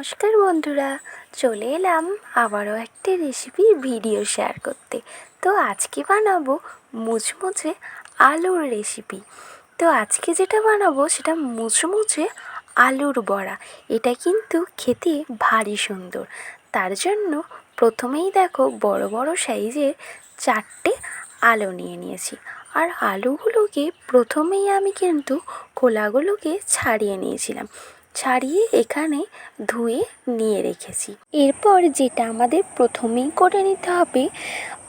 নমস্কার বন্ধুরা, চলে এলাম আবারও একটি রেসিপির ভিডিও শেয়ার করতে। তো আজকে বানাবো মুচমুচে আলুর রেসিপি তো আজকে যেটা বানাবো সেটা মুচমুচে আলুর বড়া। এটা কিন্তু খেতে ভারী সুন্দর। তার জন্য প্রথমেই দেখো বড় বড় সাইজের চারটে আলু নিয়ে নিয়েছি। আর আলুগুলোকে প্রথমেই আমি কিন্তু খোলাগুলোকে ছাড়িয়ে নিয়েছিলাম। ছাড়িয়ে এখানে ধুয়ে নিয়ে রেখেছি। এরপর যেটা আমাদের প্রথমেই করে নিতে হবে,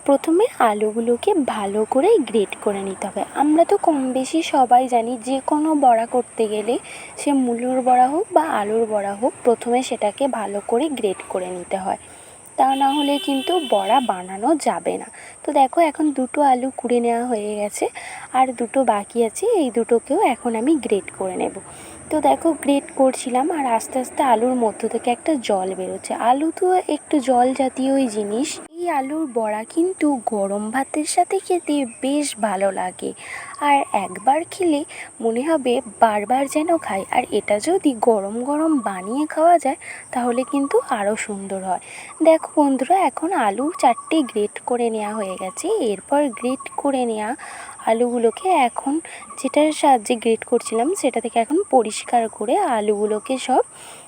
প্রথমে আলুগুলোকে ভালো করে গ্রেট করে নিতে হবে। আমরা তো কম বেশি সবাই জানি, যে কোনো বড়া করতে গেলে সে মূলোর বড়া হোক বা আলুর বড়া হোক, প্রথমে সেটাকে ভালো করে গ্রেট করে নিতে হয়। তা না হলে কিন্তু বড়া বানানো যাবে না। তো দেখো, এখন দুটো আলু কুড়ে নেওয়া হয়ে গেছে, আর দুটো বাকি আছে, এই দুটোকেও এখন আমি গ্রেট করে নেব। তো দেখো গ্রেট করছিলাম আর আস্তে আস্তে আলুর মধ্য থেকে একটা জল বেরোচ্ছে। আলু তো একটু জল জাতীয়ই জিনিস। এই আলুর বড়া কিন্তু গরম ভাতের সাথে খেতে বেশ ভালো লাগে। আর একবার খেলে মনে হবে বারবার যেন খাই। আর এটা যদি গরম গরম বানিয়ে খাওয়া যায়, তাহলে কিন্তু আরও সুন্দর হয়। দেখো বন্ধুরা, এখন আলু চারটে গ্রেট করে নেওয়া হয়ে গেছে। এরপর গ্রেট করে নেওয়া আলুগুলোকে এখন যেটার সাহায্যে গ্রেট করছিলাম, সেটা থেকে এখন পরিষ্কার করে আলুগুলোকে সব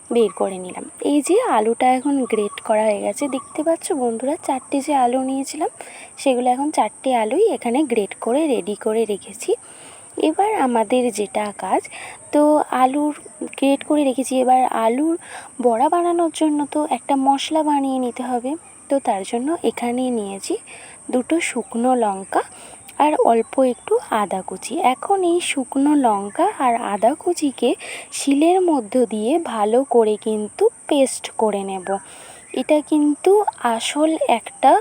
বের করে নিলাম। এই যে আলুটা এখন গ্রেট করা হয়ে গেছে, দেখতে পাচ্ছ বন্ধুরা চারটে যে আলু নিয়েছিলাম, সেগুলো এখন চারটে আলুই এখানে গ্রেট করে রেডি করে রেখেছি। এবার আমাদের যেটা কাজ, তো আলুর গ্রেট করে রেখেছি। এবার আলুর বড়া বানানোর জন্য তো একটা মশলা বানিয়ে নিতে হবে। তো তার জন্য এখানে নিয়েছি দুটো শুকনো লঙ্কা আর অল্প একটু আদা কুচি। এখন এই শুকনো লঙ্কা আর আদা কুচিকে শিলের মধ্য দিয়ে ভালো করে কিন্তু পেস্ট করে নেব। এটা কিন্তু আসল একটা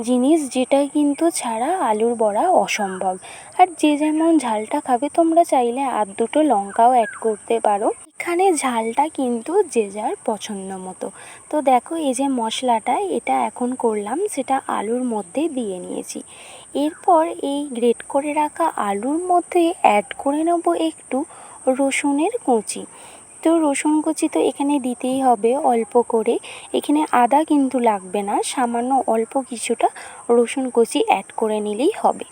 জিনিস যেটা কিন্তু ছাড়া আলুর বড়া অসম্ভব। আর যে যেমন ঝালটা খাবে, তোমরা চাইলে আর দুটো লঙ্কাও অ্যাড করতে পারো। এখানে ঝালটা কিন্তু যে যার পছন্দ মতো। তো দেখো এই যে মশলাটা, এটা এখন করলাম, সেটা আলুর মধ্যে দিয়ে নিয়েছি। এরপর এই গ্রেট করে রাখা আলুর মধ্যে অ্যাড করে নেব একটু রসুনের কুচি। তো রসুন কুচি তো এখানে দিতেই হবে অল্প করে। এখানে আদা কিন্তু লাগবে না, সামান্য অল্প কিছুটা রসুন কুচি অ্যাড করে নিলেই হবে।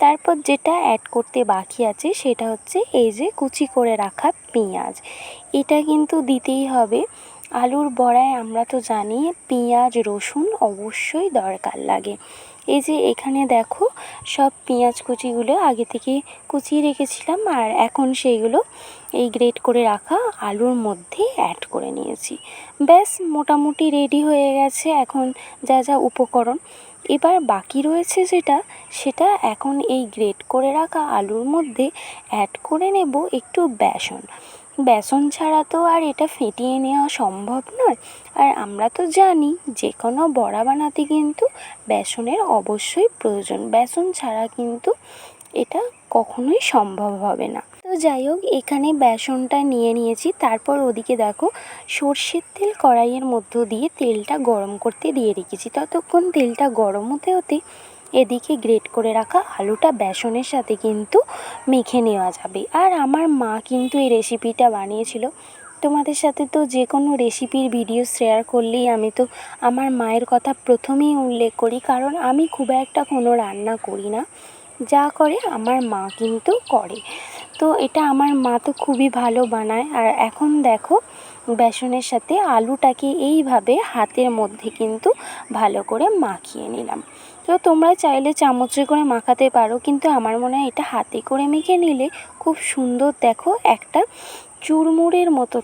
তারপর যেটা অ্যাড করতে বাকি আছে সেটা হচ্ছে এই যে কুচি করে রাখা পেঁয়াজ। এটা কিন্তু দিতেই হবে। আলুর বড়ায় আমরা তো জানি পেঁয়াজ, রসুন অবশ্যই দরকার লাগে। এই যে এখানে দেখো সব পেঁয়াজ কুচিগুলো আগে থেকে কুচিয়ে রেখেছিলাম আর এখন সেইগুলো এই গ্রেট করে রাখা আলুর মধ্যে অ্যাড করে নিয়েছি। ব্যাস, মোটামুটি রেডি হয়ে গেছে এখন যা যা উপকরণ। এবার বাকি রয়েছে যেটা, সেটা এখন এই গ্রেট করে রাখা আলুর মধ্যে অ্যাড করে নেব একটু বেসন। বেসন ছাড়া তো আর এটা ফেটিয়ে নেওয়া সম্ভব নয়। আর আমরা তো জানি যে কোনো বড়া বানাতে কিন্তু বেসনের অবশ্যই প্রয়োজন। বেসন ছাড়া কিন্তু এটা কখনোই সম্ভব হবে না। তো যাই হোক, এখানে বেসনটা নিয়ে নিয়েছি। তারপর ওদিকে দেখো, সর্ষের তেল কড়াইয়ের মধ্য দিয়ে তেলটা গরম করতে দিয়ে রেখেছি। ততক্ষণ তেলটা গরম হতে হতে এদিকে গ্রেট করে রাখা আলুটা বেসনের সাথে কিন্তু মেখে নেওয়া যাবে। আর আমার মা কিন্তু এই রেসিপিটা বানিয়েছিল। তোমাদের সাথে তো যে কোনো রেসিপির ভিডিও শেয়ার করলেই আমি তো আমার মায়ের কথা প্রথমেই উল্লেখ করি, কারণ আমি খুব একটা কোনো রান্না করি না। যা করে আমার মা কিন্তু করে। তো এটা আমার মা তো খুবই ভালো বানায়। আর এখন দেখো বেসনের সাথে আলুটাকে এইভাবে হাতের মধ্যে কিন্তু ভালো করে মাখিয়ে নিলাম। তো তোমরা চাইলে চামচে করে মাখাতে পারো, কিন্তু আমার মনে হয় এটা হাতে করে মেখে নিলে খুব সুন্দর দেখো একটা চুরমুড়ের মতো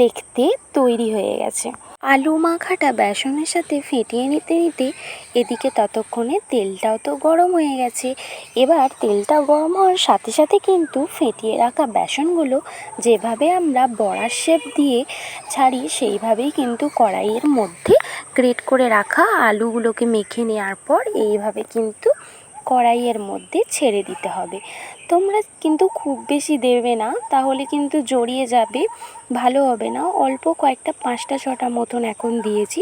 দেখতে তৈরি হয়ে গেছে। আলু মাখাটা বেসনের সাথে ফেটিয়ে নিতে নিতে এদিকে ততক্ষণে তেলটাও তো গরম হয়ে গেছে। এবার তেলটা গরম হওয়ার সাথে সাথে কিন্তু ফেটিয়ে রাখা বেসনগুলো যেভাবে আমরা বড়ার শেপ দিয়ে ছাড়ি, সেইভাবেই কিন্তু কড়াইয়ের মধ্যে গ্রেট করে রাখা আলুগুলোকে মেখে নেওয়ার পর এইভাবে কিন্তু কড়াইয়ের মধ্যে ছেড়ে দিতে হবে। তোমরা কিন্তু খুব বেশি দেবে না, তাহলে কিন্তু জড়িয়ে যাবে, ভালো হবে না। অল্প কয়েকটা পাঁচটা ছটা মতন এখন দিয়েছি।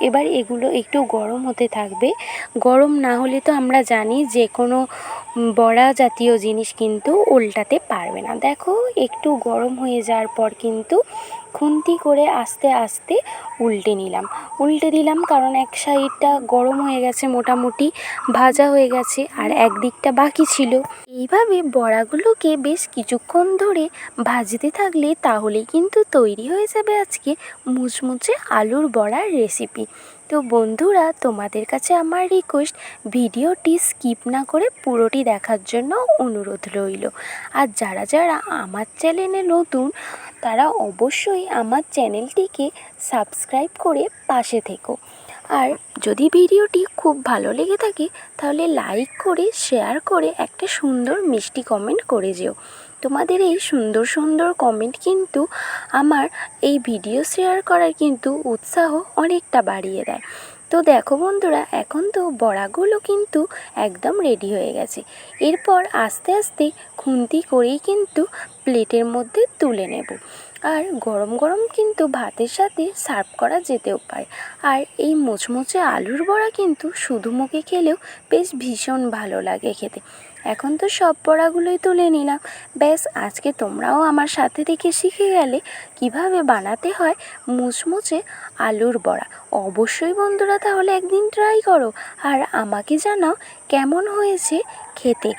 এবার এগুলো একটু গরম হতে থাকবে। গরম না হলে তো আমরা জানি যে কোনো বড়া জাতীয় জিনিস কিন্তু উল্টাতে পারবে না। দেখো, একটু গরম হয়ে যাওয়ার পর কিন্তু খুন্তি করে আস্তে আস্তে উল্টে নিলাম। উল্টে দিলাম কারণ এক সাইডটা গরম হয়ে গেছে মোটামুটি, ভাজা হয়ে গেছে আর একদিকটা বাকি ছিল। এইভাবে বড়াগুলোকে বেশ কিছুক্ষণ ধরে ভাজতে থাকলে তাহলে কিন্তু তৈরি হয়ে যাবে আজকে মুচমুচে আলুর বড়ার রেসিপি। তো বন্ধুরা, তোমাদের কাছে আমার রিকোয়েস্ট ভিডিওটি স্কিপ না করে পুরোটি দেখার জন্য অনুরোধ রইল। আর যারা যারা আমার চ্যানেলে নতুন, তারা অবশ্যই আমার চ্যানেলটিকে সাবস্ক্রাইব করে পাশে থেকো। আর যদি ভিডিওটি খুব ভালো লেগে থাকে, তাহলে লাইক করে শেয়ার করে একটা সুন্দর মিষ্টি কমেন্ট করে যেও। তোমাদের এই সুন্দর সুন্দর কমেন্ট কিন্তু আমার এই ভিডিও শেয়ার করার কিন্তু উৎসাহ অনেকটা বাড়িয়ে দেয়। তো দেখো বন্ধুরা, এখন তো বড়াগুলো কিন্তু একদম রেডি হয়ে গেছে। এরপর আস্তে আস্তে খুন্তি করেই কিন্তু প্লেটের মধ্যে তুলে নেব। আর গরম গরম কিন্তু ভাতের সাথে সার্ভ করা যেতেও পারে। আর এই মোচমোচে আলুর বড়া কিন্তু শুধু মুখে খেলেও বেশ ভীষণ ভালো লাগে খেতে। এখন তো সব বড়াগুলোই তুলে নিলাম। ব্যাস, আজকে তোমরাও আমার সাথে থেকে শিখে গেলে কীভাবে বানাতে হয় মুচমুচে আলুর বড়া। অবশ্যই বন্ধুরা তাহলে একদিন ট্রাই করো। আর আমাকে জানাও কেমন হয়েছে খেতে।